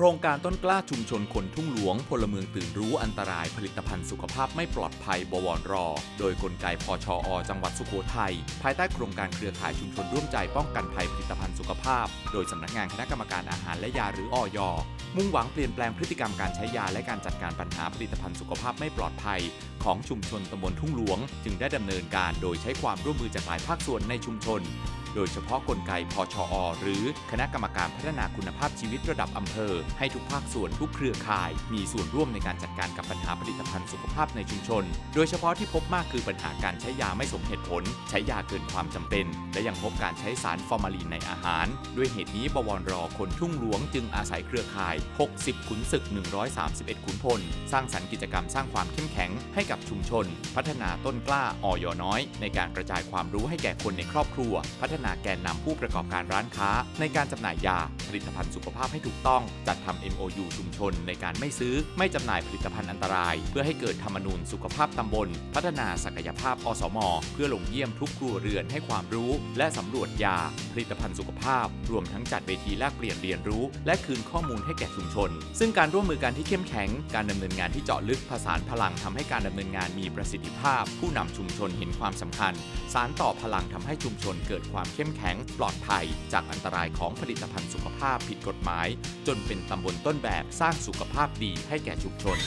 โครงการต้นกล้าชุมชนคนทุ่งหลวง พลเมืองตื่นรู้อันตรายผลิตภัณฑ์สุขภาพไม่ปลอดภัยบวรรอ โดยกลไกพชอจังหวัดสุโขทัยภายใต้โครงการเครือข่ายชุมชนร่วมใจป้องกันภัยผลิตภัณฑ์สุขภาพ โดยสำนักงานคณะกรรมการอาหารและยาหรืออยมุ่งหวังเปลี่ยนแปลงพฤติกรรมการใช้ยาและการจัดการปัญหาผลิตภัณฑ์สุขภาพไม่ปลอดภัย ของชุมชนตำบลทุ่งหลวง จึงได้ดำเนินการโดยใช้ความร่วมมือจากหลายภาคส่วนในชุมชนโดยเฉพาะกลไกพชอ หรือคณะกรรมการพัฒนาคุณภาพชีวิตระดับอำเภอ ให้ทุกภาคส่วนทุกเครือข่าย มีส่วนร่วมในการจัดการกับปัญหาผลิตภัณฑ์สุขภาพในชุมชน โดยเฉพาะที่พบมากคือปัญหาการใช้ยาไม่สมเหตุผล ใช้ยาเกินความจำเป็น และยังพบการใช้สารฟอร์มาลีนในอาหาร ด้วยเหตุนี้บวรรอคนทุ่งหลวงจึงอาศัยเครือข่าย 60 ขุนศึก 131 ขุนพล สร้างสรรค์กิจกรรมสร้างความเข้มแข็งให้กับชุมชน พัฒนาต้นกล้าออยน้อย ในการกระจายความรู้ให้แก่คนในครอบครัว พัฒนานาแกนนำผู้ประกอบการร้านค้า ในการจำหน่ายยา ผลิตภัณฑ์สุขภาพให้ถูกต้อง จัดทำ MOU ชุมชนในการไม่ซื้อ ไม่จำหน่ายผลิตภัณฑ์อันตราย เพื่อให้เกิดธรรมนูญสุขภาพตำบล พัฒนาศักยภาพอสม เพื่อลงเยี่ยมทุกครัวเรือนให้ความรู้ และสำรวจยา ผลิตภัณฑ์สุขภาพ รวมทั้งจัดเวทีแลกเปลี่ยนเรียนรู้ และคืนข้อมูลให้แก่ชุมชน ซึ่งการร่วมมือกันที่เข้มแข็ง การดำเนินงานที่เจาะลึกผสานพลังทำให้การดำเนินงานมีประสิทธิภาพ ผู้นำชุมชนเห็นความสำคัญ สารต่อพลังทำให้ชุมชนเกิดความเข้มแข็งปลอดภัย จากอันตรายของผลิตภัณฑ์สุขภาพผิดกฎหมาย จนเป็นตำบลต้นแบบสร้างสุขภาพดีให้แก่ชุมชน